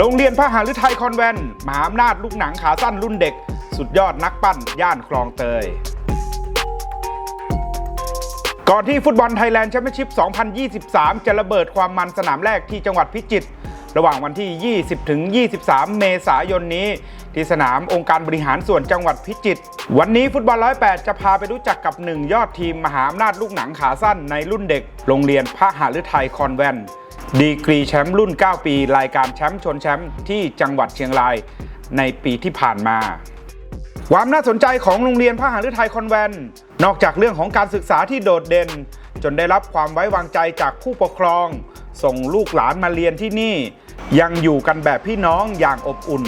โรงเรียนพระหฤทัยคอนแวนต์มหาอำนาจลูกหนังขาสั้นรุ่นเด็ก สุดยอดนักปั้น ย่านคลองเตย ก่อนที่ฟุตบอลไทยแลนด์แชมเปี้ยนชิพ 2023 จะระเบิดความมันสนามแรกที่จังหวัดพิจิตรระหว่างวันที่ 20 ถึง 23 เมษายนนี้ ที่สนามองค์การบริหารส่วนจังหวัดพิจิตร วันนี้ฟุตบอล 108 จะพาไปรู้จักกับหนึ่งยอดทีมมหาอำนาจลูกหนังขาสั้นในรุ่นเด็ก โรงเรียนพระหฤทัยคอนแวนต์ ดีกรีแชมป์รุ่น 9 ปี รายการแชมป์ชนแชมป์ที่จังหวัดเชียงรายในปีที่ผ่านมา ความน่าสนใจของโรงเรียนพระหฤทัยคอนแวนต์นอกจากเรื่องของการศึกษาที่โดดเด่น จนได้รับความไว้วางใจจากผู้ปกครอง ส่งลูกหลานมาเรียนที่นี่ ยังอยู่กันแบบพี่น้องอย่างอบอุ่น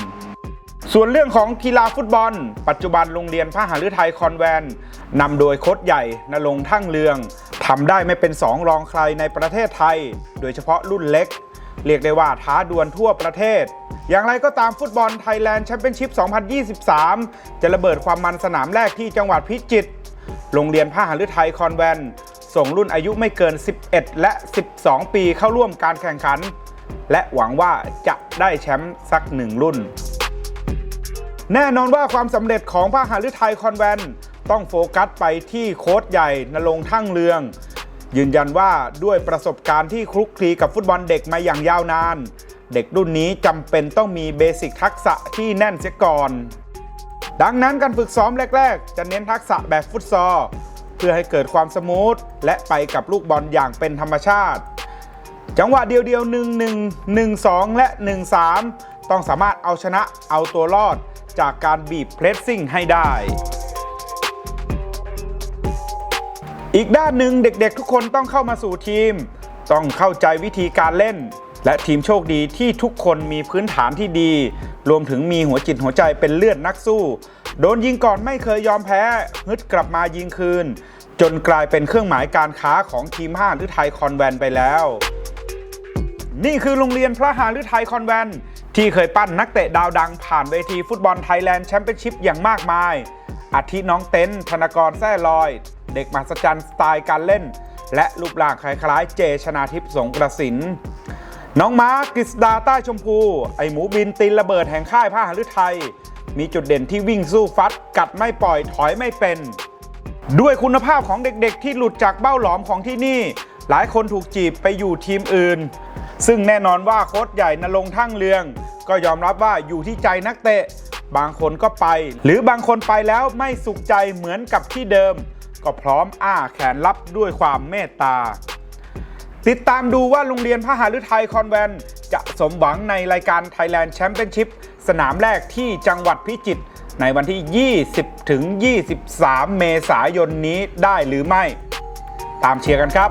ส่วนเรื่องของกีฬาฟุตบอล ปัจจุบันโรงเรียนพระหฤทัยคอนแวน นำโดยโค้ชใหญ่นรงทั่งเลืองทำได้ไม่เป็นสองรองใครในประเทศไทย โดยเฉพาะรุ่นเล็ก เรียกได้ว่าท้าดวลทั่วประเทศ อย่างไรก็ตามฟุตบอลไทยแลนด์แชมเปี้ยนชิพ 2023 จะระเบิดความมันสนามแรกที่จังหวัดพิจิตรโรงเรียนพระหฤทัยคอนแวนต์ส่งรุ่นอายุไม่เกิน 11 และ 12 ปีเข้าร่วมการแข่งขัน และหวังว่าจะได้แชมป์สักหนึ่งรุ่น แน่นอนว่าความสำเร็จของพระหฤทัยคอนแวน ต้องโฟกัสไปที่โค้ชใหญ่นรงทั่งเลือง ยืนยันว่าด้วยประสบการณ์ที่คลุกคลีกับฟุตบอลเด็กมาอย่างยาวนาน เด็กรุ่นนี้จำเป็นต้องมีเบสิกทักษะที่แน่นเสียก่อน ดังนั้นการฝึกซ้อมแรก ๆ จะเน้นทักษะแบบฟุตซอลเพื่อให้เกิดความสมูทและไปกับลูกบอลอย่างเป็นธรรมชาติ จังหวะเดียวๆ 1 1 1 2 และ 1 3 ต้องสามารถเอาชนะเอาตัวรอดจากการบีบเพรสซิ่งให้ได้ อีกด้านหนึ่งเด็กๆ ทุกคนต้องเข้ามาสู่ทีม ต้องเข้าใจวิธีการเล่น และทีมโชคดีที่ทุกคนมีพื้นฐานที่ดี รวมถึงมีหัวจิตหัวใจเป็นเลือดนักสู้ โดนยิงก่อนไม่เคยยอมแพ้ฮึดกลับมายิงคืน จนกลายเป็นเครื่องหมายการค้าของทีมห้าหรือไทยคอนแวนไปแล้ว นี่คือโรงเรียนพระหฤทัยคอนแวนที่เคยปั้นนักเตะดาวดังผ่านเวทีฟุตบอลไทยแลนด์แชมเปี้ยนชิพอย่างมากมายอาทิน้องเต้นธนกรแซ่ลอย เด็กมหัศจรรย์สไตล์การเล่น และรูปร่างคล้ายๆ เจชนาทิพย์สงกระสิน น้องมากฤษดาใต้ชมพู ไอหมูบินตีนระเบิดแห่งค่ายพระหฤทัยมีจุดเด่นที่วิ่งสู้ฟัด กัดไม่ปล่อยถอยไม่เป็น ด้วยคุณภาพของเด็กๆ ที่หลุดจากเบ้าหลอมของที่นี่ หลายคนถูกจีบไปอยู่ทีมอื่น ซึ่งแน่นอนว่าโค้ชใหญ่นรงทั่งเลือง ก็ยอมรับว่าอยู่ที่ใจนักเตะ บางคนก็ไป หรือบางคนไปแล้วไม่สุขใจเหมือนกับที่เดิม ก็พร้อมอ้าแขนรับด้วยความเมตตา ติดตามดูว่าโรงเรียนพระหฤทัยคอนแวนจะสมหวังในรายการ Thailand Championship สนามแรกที่จังหวัดพิจิตรในวันที่ 20 ถึง 23 เมษายนนี้ได้หรือไม่ ตามเชียร์กันครับ